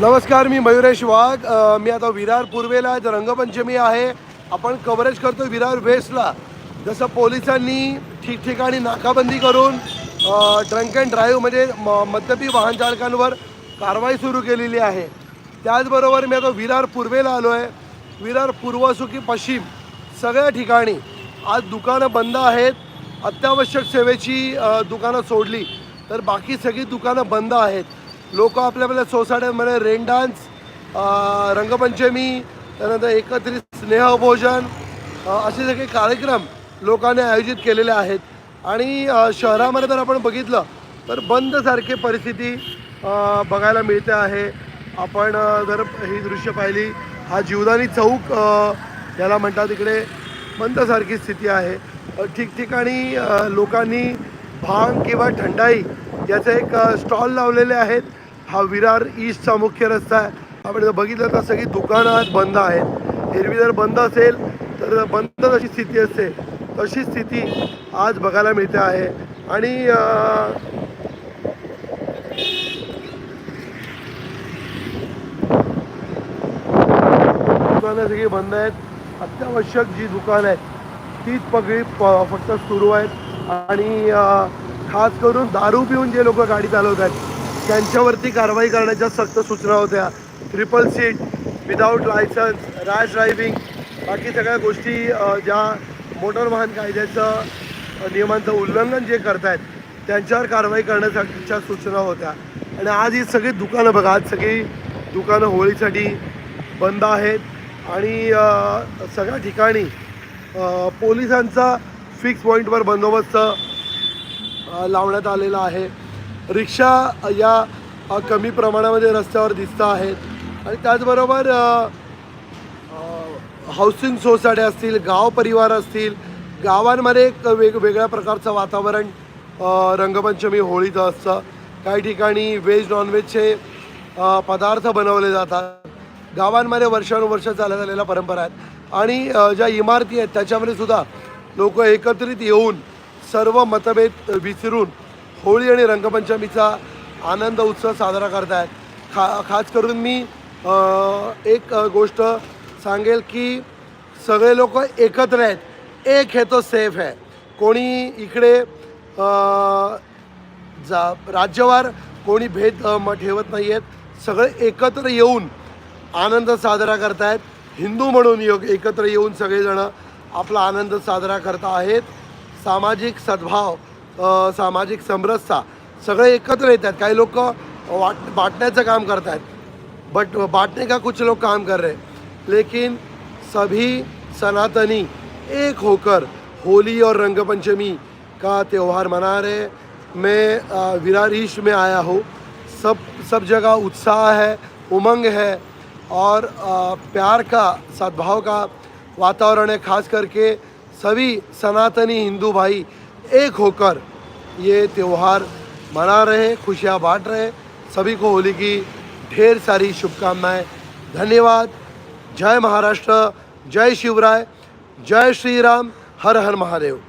नमस्कार मी मयुरेश वाघ. मी आता विरार पूर्वेला आहे रंगपंचमी आहे. आपण कव्हरेज करतो विरार वेस्टला जसं पोलिसांनी ठिकठिकाणी नाकाबंदी करून ड्रंक अँड ड्राईव्ह म्हणजे म मद्यपी वाहन चालकांवर कारवाई सुरू केलेली आहे. त्याचबरोबर मी आता विरार पूर्वेला आलो आहे विरार पूर्व असो की पश्चिम सगळ्या ठिकाणी आज दुकानं बंद आहेत. अत्यावश्यक सेवेची दुकानं सोडली. तर बाकी सगळी दुकानं बंद आहेत. लोक आपल्या आपल्या रेन डान्स रंगपंचमी त्यानंतर एकत्रित स्नेहभोजन असे सगळे कार्यक्रम लोकांनी आयोजित केलेले आहेत. आणि शहरामध्ये जर आपण बघितलं तर बंदसारखी परिस्थिती बघायला मिळते आहे. आपण जर ही दृश्य पाहिली हा जीवदानी चौक याला म्हणतात इकडे बंदसारखी स्थिती आहे. ठिकठिकाणी लोकांनी भांग किंवा थंडाई याचे एक स्टॉल लावलेले आहेत. हा विरार ईस्टचा मुख्य रस्ता आहे. आपण जर बघितलं तर सगळी दुकानं आज बंद आहेत. एरवी जर बंद असेल तर बंद जशी स्थिती असते तशी स्थिती आज बघायला मिळते आहे. आणि दुकानं सगळी बंद आहेत. अत्यावश्यक जी दुकानं आहेत तीच पगडी प- फक्त सुरू आहेत. आणि खास करून दारू पिऊन जे लोक गाडी चालवत आहेत त्यांच्यावरती कारवाई करण्याच्या सक्त सूचना होत्या. Triple seat without licence rash driving बाकी सगळ्या गोष्टी ज्या मोटर वाहन कायद्याचं नियमांचं उल्लंघन जे करतायत त्यांच्यावर कारवाई करण्यासाठीच्या सूचना होत्या. आणि आज ही सगळी दुकानं बघा आज सगळी दुकानं होळीसाठी बंद आहेत. आणि सगळ्या ठिकाणी पोलिसांचा फिक्स पॉईंटवर बंदोबस्त लावण्यात आलेला आहे. रिक्षा या कमी प्रमाणामध्ये रस्त्यावर दिसत आहेत. आणि त्याचबरोबर हाऊसिंग सोसायटी असतील गाव परिवार असतील गावांमध्ये एक वेग वेगळ्या प्रकारचं वातावरण रंगपंचमी होळीचं असतं. काही ठिकाणी व्हेज नॉनव्हेजचे पदार्थ बनवले जातात. गावांमध्ये वर्षानुवर्ष चालत आलेल्या परंपरा आहेत. आणि ज्या इमारती आहेत त्याच्यामध्ये सुद्धा लोक एकत्रित येऊन सर्व मतभेद विसरून होळी आणि रंगपंचमीचा आनंद उत्सव साजरा करतायत. खा खास करून मी एक गोष्ट सांगेल की सगळे लोक एकत्र आहेत. एक हे तो सेफ आहे. कोणी इकडे जा राज्यवार कोणी भेद म ठेवत नाही आहेत सगळे एकत्र येऊन आनंद साजरा करतायत. हिंदू म्हणून योग एकत्र येऊन सगळेजणं आपला आनंद साजरा करत आहेत. सामाजिक सद्भाव सामाजिक समरसता सगळे एकत्र येतात. काही लोक वाट, बांटण्याचं काम करत आहेत बट बांटने का कुछ लोग काम कर रहे? हैं लेकिन सभी सनातनी एक होकर होली और रंगपंचमी का त्यौहार मना रहे मैं विरार ईस्ट में आया हूँ। सब सब जगह उत्साह है, उमंग है और प्यार का, सद्भाव का वातावरण है। खास करके सभी सनातनी हिंदू भाई एक होकर ये त्यौहार मना रहे हैं, खुशियाँ बांट रहे हैं। सभी को होली की ढेर सारी शुभकामनाएँ। धन्यवाद। जय महाराष्ट्र। जय शिवराय। जय श्री राम हर हर महादेव।